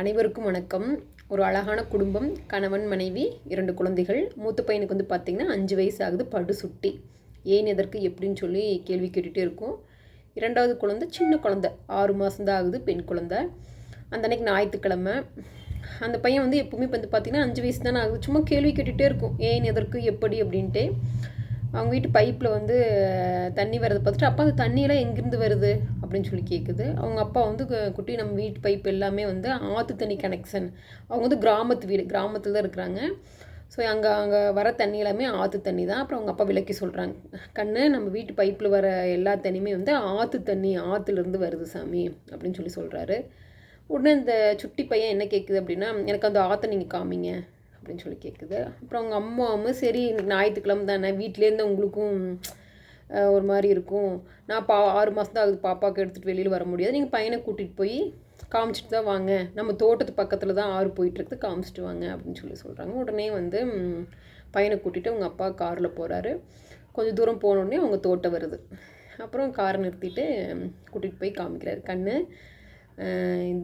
அனைவருக்கும் வணக்கம். ஒரு அழகான குடும்பம் கணவன் மனைவி இரண்டு குழந்தைகள். மூத்த பையனுக்கு வந்து பார்த்திங்கன்னா அஞ்சு வயசு ஆகுது படு சுட்டி. ஏன் எதற்கு எப்படின்னு சொல்லி கேள்வி கேட்டுகிட்டே இருக்கும். இரண்டாவது குழந்தை சின்ன குழந்தை. ஆறு மாதம்தான் ஆகுது பெண் குழந்தை. அந்த அன்னைக்கு ஞாயிற்றுக்கிழமை. அந்த பையன் வந்து எப்பவுமே வந்து பார்த்திங்கன்னா அஞ்சு வயசு தானே ஆகுது. சும்மா கேள்வி கேட்டுகிட்டே இருக்கும். ஏன் எதற்கு எப்படி அப்படின்ட்டு. அவங்க வீட்டு பைப்பில் வந்து தண்ணி வரதை பார்த்துட்டு அப்போ அந்த தண்ணியெல்லாம் எங்கேருந்து வருது? அப்படின்னு சொல்லி கேட்குது அவங்க அப்பா வந்து கு- குட்டி நம்ம வீட்டு பைப் எல்லாமே வந்து ஆற்று தண்ணி கனெக்ஷன் அவங்க வந்து கிராமத்து வீடு கிராமத்தில் தான் இருக்கிறாங்க. ஸோ அங்கே அங்கே வர தண்ணி எல்லாமே ஆற்று தண்ணி தான். அப்புறம் அவங்க அப்பா விளக்கி சொல்கிறாங்க கண்ணு நம்ம வீட்டு பைப்பில் வர எல்லா தண்ணியுமே வந்து ஆற்று தண்ணி ஆற்றுலேருந்து வருது சாமி அப்படின்னு சொல்லி சொல்கிறாரு உடனே இந்த சுட்டி பையன் என்ன கேட்குது அப்படின்னா எனக்கு அந்த ஆற்றை நீங்கள் காமிங்க அப்படின்னு சொல்லி கேட்குது அப்புறம் அவங்க அம்மாவும் சரி இன்னைக்கு ஞாயிற்றுக்கிழமை தானே வீட்டிலேருந்து உங்களுக்கும் ஒரு மாதிரி இருக்கும். நான் பா ஆறு மாதம் தான் ஆகுது பாப்பாவுக்கு எடுத்துகிட்டு வெளியில் வர முடியாது. நீங்கள் பையனை கூட்டிகிட்டு போய் காமிச்சிட்டு தான் வாங்க. நம்ம தோட்டத்து பக்கத்தில் தான் ஆறு போயிட்டுருக்கு காமிச்சிட்டு வாங்க அப்படின்னு சொல்லி சொல்கிறாங்க உடனே வந்து பையனை கூட்டிகிட்டு அவங்க அப்பா காரில் போகிறாரு கொஞ்சம் தூரம் போன உடனே அவங்க தோட்டம் வருது. அப்புறம் காரை நிறுத்திட்டு கூட்டிகிட்டு போய் காமிக்கிறாரு. கண்ணு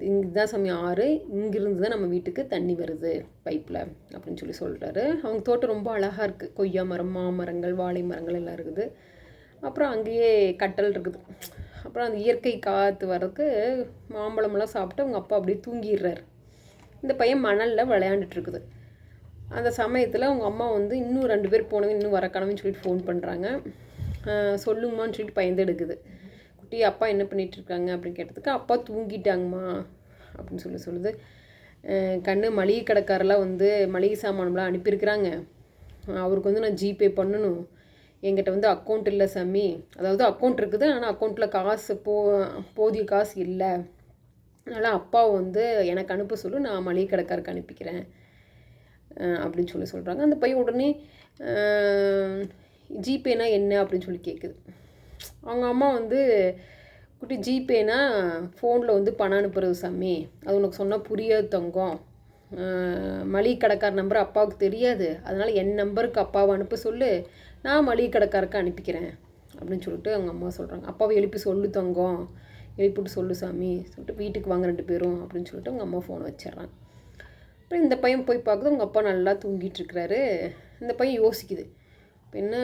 இங்கே தான் சமயம் ஆறு. இங்கிருந்து தான் நம்ம வீட்டுக்கு தண்ணி வருது பைப்பில் அப்படின்னு சொல்லி சொல்கிறாரு அவங்க தோட்டம் ரொம்ப அழகாக இருக்குது கொய்யா மரம் மாமரங்கள் வாழை மரங்கள் எல்லாம் இருக்குது. அப்புறம் அங்கேயே கட்டல் இருக்குது. அப்புறம் அந்த இயற்கை காற்று வர்றதுக்கு மாம்பழமெல்லாம் சாப்பிட்டு அவங்க அப்பா அப்படியே தூங்கிடுறாரு. இந்த பையன் மணலில் விளையாண்டுட்டு இருக்குது அந்த சமயத்தில் அவங்க அம்மா வந்து இன்னும் ரெண்டு பேர் போனவங்க இன்னும் வர சொல்லிட்டு ஃபோன் பண்ணுறாங்க சொல்லுங்கம்மான்னு சொல்லிட்டு பயந்து எடுக்குது குட்டி அப்பா என்ன பண்ணிட்டு இருக்காங்க அப்படின்னு கேட்டதுக்கு அப்பா தூங்கிட்டாங்கம்மா அப்படின்னு சொல்லி சொல்லுது. கண்ணு மளிகை கடைக்காரெல்லாம் வந்து மளிகை சாமானம்லாம் அனுப்பியிருக்கிறாங்க. அவருக்கு வந்து நான் ஜிபே பண்ணணும். என்கிட்ட வந்து அக்கௌண்ட் இல்லை சாமி. அதாவது அக்கௌண்ட் இருக்குது ஆனால் அக்கௌண்ட்டில் காசு போ போதிய காசு இல்லை. அதனால் அப்பாவை வந்து எனக்கு அனுப்ப சொல்லு நான் மளிகை கடைக்காருக்கு அனுப்பிக்கிறேன் அப்படின்னு சொல்லி சொல்கிறாங்க அந்த பையன் உடனே ஜிபேனா என்ன அப்படின்னு சொல்லி கேட்குது அவங்க அம்மா வந்து குட்டி ஜிபேனா ஃபோனில் வந்து பணம் அனுப்புறது சாமி. அது உனக்கு சொன்னால் புரியாது தங்கம். மளிகை கடைக்கார நம்பர் அப்பாவுக்கு தெரியாது. அதனால் என் நம்பருக்கு அப்பாவை அனுப்ப சொல்லு. நான் மளிகை கடைக்காருக்கு அனுப்பிக்கிறேன். அப்படின்னு சொல்லிட்டு அவங்க அம்மா சொல்கிறாங்க அப்பாவை எழுப்பி சொல்லு தங்கம். எழுப்பிட்டு சொல்லு சாமி. சொல்லிட்டு வீட்டுக்கு வாங்க ரெண்டு பேரும் அப்படின்னு சொல்லிட்டு அவங்க அம்மா ஃபோனை வச்சிட்றாங்க. அப்புறம் இந்த பையன் போய் பார்க்குது. அவங்க அப்பா நல்லா தூங்கிட்டு இருக்கிறாரு. இந்த பையன் யோசிக்குது. இப்போ என்ன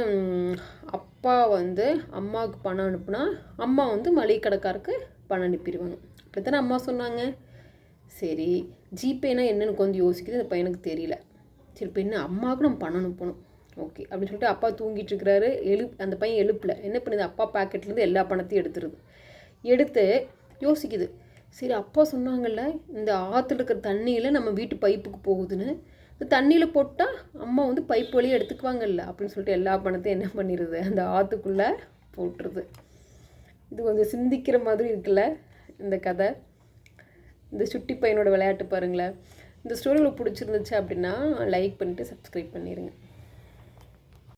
அப்பா வந்து அம்மாவுக்கு பணம் அனுப்புனா அம்மா வந்து மளிகை கடைக்காருக்கு பணம் அனுப்பிடுவாங்க. அப்படித்தானே அம்மா சொன்னாங்க? சரி ஜிபேனா என்னென்னு கொஞ்சம் யோசிக்குது அந்த பையனுக்கு தெரியல. சரி இப்போ என்ன அம்மாவுக்கு நம்ம பணம். அனுப்பணும் ஓகே அப்படின்னு சொல்லிட்டு அப்பா தூங்கிட்டு இருக்கிறாரு எழுப் அந்த பையன் எழுப்பல. என்ன பண்ணுது? அப்பா பாக்கெட்லேருந்து எல்லா பணத்தையும் எடுத்துருது. எடுத்து யோசிக்குது. சரி அப்பா சொன்னாங்கல்ல இந்த ஆற்றுல இருக்கிற தண்ணியில் நம்ம வீட்டு பைப்புக்கு போகுதுன்னு. இந்த தண்ணியில் போட்டால் அம்மா வந்து பைப் வழியாக எடுத்துக்குவாங்கல்ல அப்படின்னு சொல்லிட்டு எல்லா பணத்தையும் என்ன பண்ணிடுது அந்த ஆற்றுக்குள்ளே போட்டுருது. இது கொஞ்சம் சிந்திக்கிற மாதிரி இருக்குல்ல இந்த கதை. இந்த சுட்டி பையனோட விளையாட்டு பாருங்களேன். இந்த ஸ்டோரி உங்களுக்கு பிடிச்சிருந்துச்சு அப்படின்னா லைக் பண்ணிவிட்டு சப்ஸ்கிரைப் பண்ணிடுங்க